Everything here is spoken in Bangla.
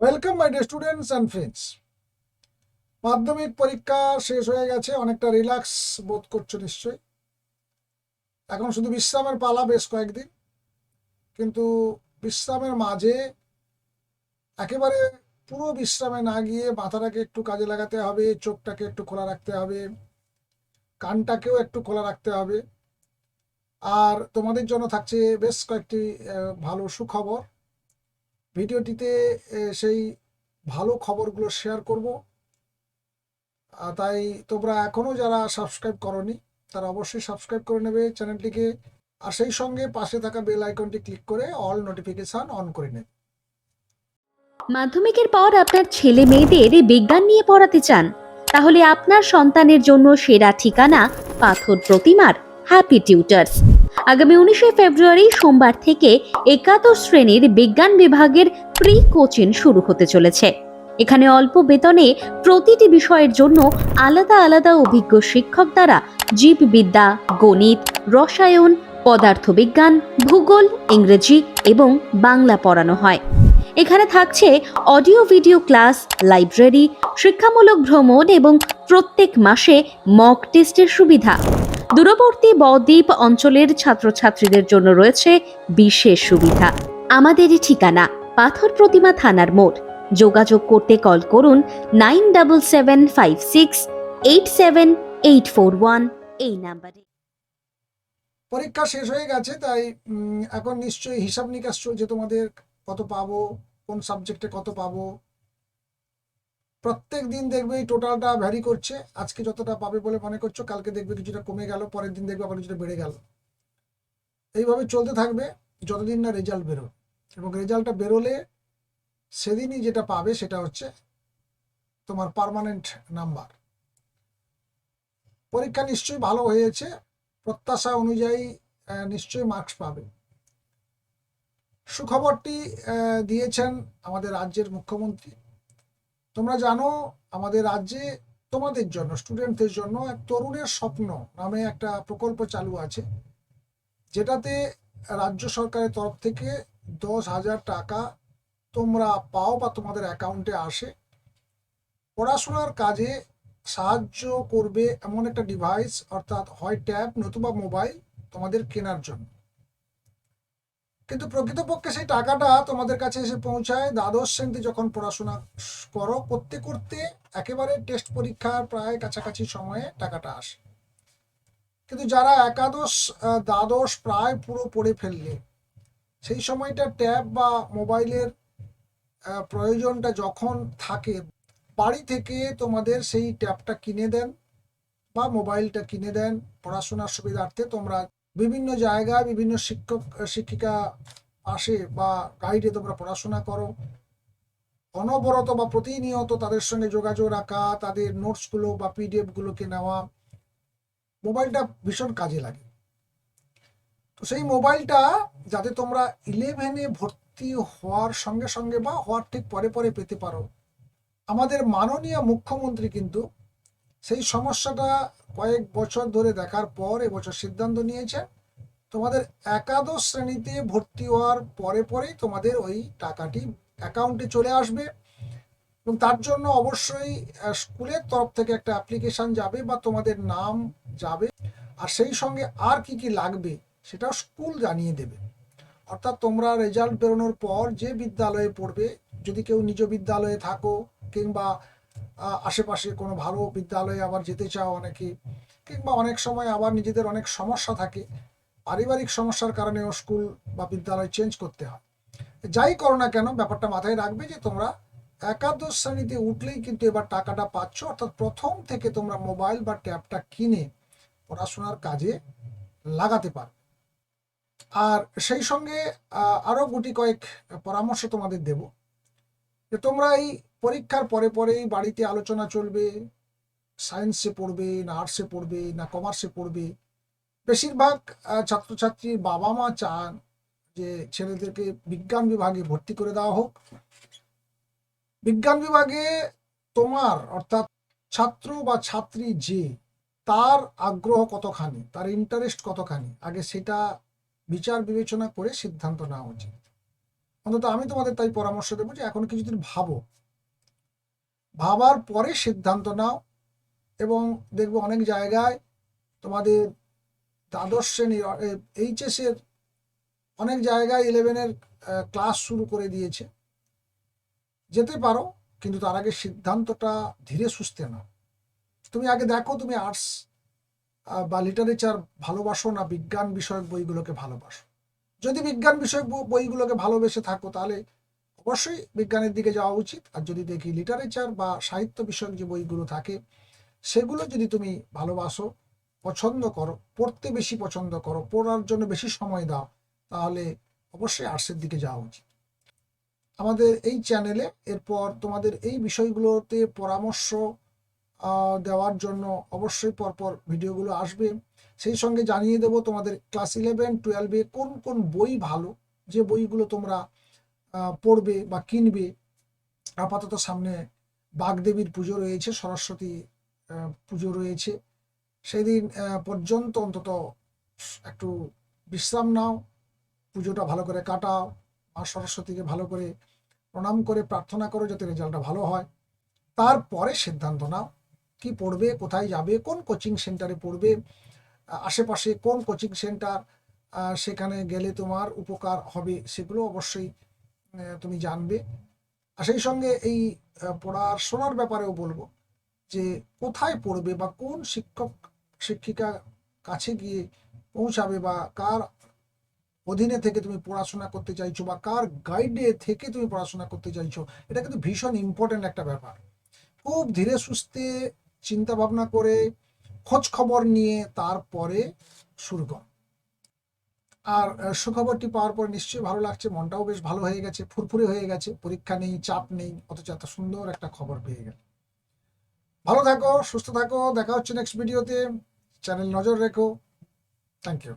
Welcome my dear students and friends মাধ্যমিক পরীক্ষা শেষ হয়ে গেছে, অনেকটা রিল্যাক্স বোধ করছ নিশ্চয়ই। এখন শুধু বিশ্রামের পালা বেশ কয়েকদিন, কিন্তু বিশ্রামের মাঝে একেবারে পুরো বিশ্রামে না গিয়ে মাথাটাকে একটু কাজে লাগাতে হবে, চোখটাকে একটু খোলা রাখতে হবে, কানটাকেও একটু খোলা রাখতে হবে। আর তোমাদের জন্য থাকছে বেশ কয়েকটি ভালো সুখবর। ভিডিওটিতে সেই ভালো খবরগুলো শেয়ার করব। তাই তোমরা এখনও যারা সাবস্ক্রাইব করনি, তারা অবশ্যই সাবস্ক্রাইব করে নেবে চ্যানেলটিকে। আর সেই সঙ্গে পাশে থাকা বেল আইকনটি ক্লিক করে অল নোটিফিকেশন অন করে নেবে। মাধ্যমিকের পর আপনার ছেলে মেয়েদের বিজ্ঞান নিয়ে পড়াতে চান, তাহলে আপনার সন্তানের জন্য সেরা ঠিকানা পাথর প্রতিমার হ্যাপি টিউটার্স আগামী উনিশে ফেব্রুয়ারি সোমবার থেকে একাদশ শ্রেণির বিজ্ঞান বিভাগের প্রি কোচিং শুরু হতে চলেছে। এখানে অল্প বেতনে প্রতিটি বিষয়ের জন্য আলাদা আলাদা অভিজ্ঞ শিক্ষক দ্বারা জীববিদ্যা, গণিত, রসায়ন, পদার্থবিজ্ঞান, ভূগোল, ইংরেজি এবং বাংলা পড়ানো হয়। এখানে থাকছে অডিও ভিডিও ক্লাস, লাইব্রেরি, শিক্ষামূলক ভ্রমণ এবং প্রত্যেক মাসে মক টেস্টের সুবিধা। দূরবর্তী বদ্বীপ অঞ্চলের ছাত্রছাত্রীদের জন্য রয়েছে বিশেষ সুবিধা। আমাদের ঠিকানা পাথর প্রতিমা থানার মোড়। যোগাযোগ করতে কল করুন nine double seven five six eight seven eight four one এই নাম্বারে। পরীক্ষা শেষ হয়ে গেছে, তাই এখন নিশ্চয়ই হিসাব নিকাশ চলছে তোমাদের, কত পাবো, কোন সাবজেক্টে কত পাবো প্রত্যেক দিন দেখবে এই টোটালটা ভ্যারি করছে। আজকে যতটা পাবে বলে মনে করছ, কালকে দেখবে কিছুটা কমে গেল, পরের দিন দেখবে আবার কিছুটা বেড়ে গেল। এইভাবে চলতে থাকবে যতদিন না রেজাল্ট বেরো এবং রেজাল্টটা বেরোলে সেদিনই যেটা পাবে সেটা হচ্ছে তোমার পার্মানেন্ট নাম্বার পরীক্ষা নিশ্চয়ই ভালো হয়েছে, প্রত্যাশা অনুযায়ী নিশ্চয়ই মার্কস পাবে। সুখবরটি দিয়েছেন আমাদের রাজ্যের মুখ্যমন্ত্রী। তোমরা জানো, আমাদের রাজ্যে তোমাদের জন্য স্টুডেন্টদের জন্য এক তরুণের স্বপ্ন নামে একটা প্রকল্প চালু আছে, যেটাতে রাজ্য সরকারের তরফ থেকে দশ হাজার টাকা তোমরা পাও বা তোমাদের অ্যাকাউন্টে আসে। পড়াশোনার কাজে সাহায্য করবে এমন একটা ডিভাইস অর্থাৎ হয় ট্যাব নতুবা মোবাইল তোমাদের কেনার জন্য। কিন্তু প্রকৃতপক্ষে সেই টাকাটা তোমাদের কাছে এসে পৌঁছায়। দ্বাদশ শ্রেণীতে যখন পড়াশোনা করো, করতে করতে একেবারে টেস্ট পরীক্ষার প্রায় কাছাকাছি সময়ে টাকাটা আসে। কিন্তু যারা একাদশ দ্বাদশ প্রায় পুরো পড়ে ফেললে, সেই সময়টা ট্যাব বা মোবাইলের প্রয়োজনটা যখন থাকে, বাড়ি থেকে তোমাদের সেই ট্যাবটা কিনে দেন বা মোবাইলটা কিনে দেন, পড়াশোনার সুবিধার্থে তোমরা বিভিন্ন জায়গায় বিভিন্ন শিক্ষক, শিক্ষিকা আসে বা গাইডে তোমরা পড়াশোনা করো। অনবরত বা প্রতিনিয়ত তাদের সঙ্গে যোগাযোগ রাখা, তাদের নোটসগুলো বা পিডিএফ গুলোকে নেওয়া মোবাইলটা ভীষণ কাজে লাগে। তো সেই মোবাইলটা যাতে তোমরা ইলেভেনে ভর্তি হওয়ার সঙ্গে সঙ্গে বা হওয়ার ঠিক পরে পরে পেতে পারো, আমাদের মাননীয় মুখ্যমন্ত্রী কিন্তু সেই সমস্যাটা কয়েক বছর ধরে দেখার পর এবছর সিদ্ধান্ত নিয়েছে, তোমাদের একাদশ শ্রেণীতে ভর্তি হওয়ার পরে পরেই তোমাদের ওই টাকাটি অ্যাকাউন্টে চলে আসবে। এবং তার জন্য অবশ্যই স্কুলের তরফ থেকে একটা অ্যাপ্লিকেশন যাবে বা তোমাদের নাম যাবে। আর সেই সঙ্গে আর কি কি লাগবে সেটাও স্কুল জানিয়ে দেবে। অর্থাৎ তোমরা রেজাল্ট বেরোনোর পর যে বিদ্যালয়ে পড়বে, যদি কেউ নিজ বিদ্যালয়ে থাকো কিংবা আশেপাশে কোনো ভালো বিদ্যালয়ে আবার যেতে চাও অনেকে কিংবা অনেক সময় আবার নিজেদের অনেক সমস্যা থাকে পারিবারিক সমস্যার কারণেও স্কুল বা বিদ্যালয় চেঞ্জ করতে হয়। যাই করো না কেন ব্যাপারটা মাথায় রাখবে যে তোমরা একাদশ শ্রেণীতে উঠলেই কিন্তু এবার টাকাটা পাচ্ছ অর্থাৎ প্রথম থেকে তোমরা মোবাইল বা ট্যাবটা কিনে পড়াশোনার কাজে লাগাতে পারবে। আর সেই সঙ্গে আহ, আরও গুটি কয়েক পরামর্শ তোমাদের দেব। যে তোমরা এই পরীক্ষার পরে পরেই বাড়িতে আলোচনা চলবে সায়েন্সে পড়বে, না আর্টসে পড়বে, না কমার্সে পড়বে। বেশিরভাগ ছাত্রছাত্রীর বাবা মা চান যে ছেলেদেরকে বিজ্ঞান বিভাগে ভর্তি করে দেওয়া হোক। বিজ্ঞান বিভাগে তোমার, অর্থাৎ ছাত্র বা ছাত্রী যে, তার আগ্রহ কতখানি, তার ইন্টারেস্ট কতখানি, আগে সেটা বিচার বিবেচনা করে সিদ্ধান্ত নেওয়া উচিত। অন্তত আমি তোমাদের তাই পরামর্শ দেবো যে এখন কিছুদিন ভাবো। ভাবার পরে সিদ্ধান্ত নাও এবং দেখব অনেক জায়গায় তোমাদের দ্বাদশ শ্রেণি এইচএস এর অনেক জায়গায় ইলেভেনের ক্লাস শুরু করে দিয়েছে। যেতে পারো, কিন্তু তার আগে সিদ্ধান্তটা ধীরে সুস্থে নাও। তুমি আগে দেখো তুমি আর্টস বা লিটারেচার ভালোবাসো না, বিজ্ঞান বিষয়ক বইগুলোকে ভালোবাসো। যদি বিজ্ঞান বিষয়ক বইগুলোকে ভালোবেসে থাকো, তাহলে অবশ্যই বিজ্ঞানের দিকে যাওয়া উচিত। আর যদি দেখি লিটারেচার বা সাহিত্য বিষয়ক যে বইগুলো থাকে, সেগুলো যদি তুমি ভালোবাসো, পছন্দ করো, পড়তে বেশি পছন্দ করো, পড়ার জন্য বেশি সময় দাও, তাহলে অবশ্যই আর্টসের দিকে যাওয়া উচিত। আমাদের এই চ্যানেলে এরপর তোমাদের এই বিষয়গুলোতে পরামর্শ দেওয়ার জন্য অবশ্যই পরপর ভিডিওগুলো আসবে। সেই সঙ্গে জানিয়ে দেব তোমাদের ক্লাস ইলেভেন টুয়েলভে কোন কোন বই ভালো? যে বইগুলো তোমরা পড়বে বা কিনবে। আপাতত সামনে বাগদেবীর পুজো রয়েছে সরস্বতী পুজো রয়েছে। সেদিন আহ, পর্যন্ত অন্তত একটু বিশ্রাম নাও পুজোটা ভালো করে কাটাও মা সরস্বতীকে ভালো করে প্রণাম করে প্রার্থনা করো যাতে রেজাল্টটা ভালো হয়। তারপরে সিদ্ধান্ত নাও। কি পড়বে, কোথায় যাবে, কোন কোচিং সেন্টারে পড়বে, আশেপাশে কোন কোচিং সেন্টার সেখানে গেলে তোমার উপকার হবে সেগুলো অবশ্যই তুমি জানবে। আর সেই সঙ্গে এই পড়াশোনার ব্যাপারেও বলব যে কোথায় পড়বে বা কোন শিক্ষক, শিক্ষিকা কাছে গিয়ে পৌঁছাবে বা কার অধীনে থেকে তুমি পড়াশোনা করতে চাইছো বা কার গাইডে থেকে তুমি পড়াশোনা করতে চাইছো, এটা কিন্তু ভীষণ ইম্পর্টেন্ট একটা ব্যাপার। খুব ধীরে সুস্থে চিন্তা ভাবনা করে খোঁজ খবর নিয়ে তারপরে শুরু কর। আর সুখবরটি পাওয়ার পর নিশ্চয়ই ভালো লাগছে, মনটাও বেশ ভালো হয়ে গেছে, ফুরফুরে হয়ে গেছে, পরীক্ষা নেই, চাপ নেই, অথচ এত সুন্দর একটা খবর পেয়ে গেল। ভালো থাকো, সুস্থ থাকো, দেখা হচ্ছে নেক্সট ভিডিওতে চ্যানেল নজর রেখো। Thank you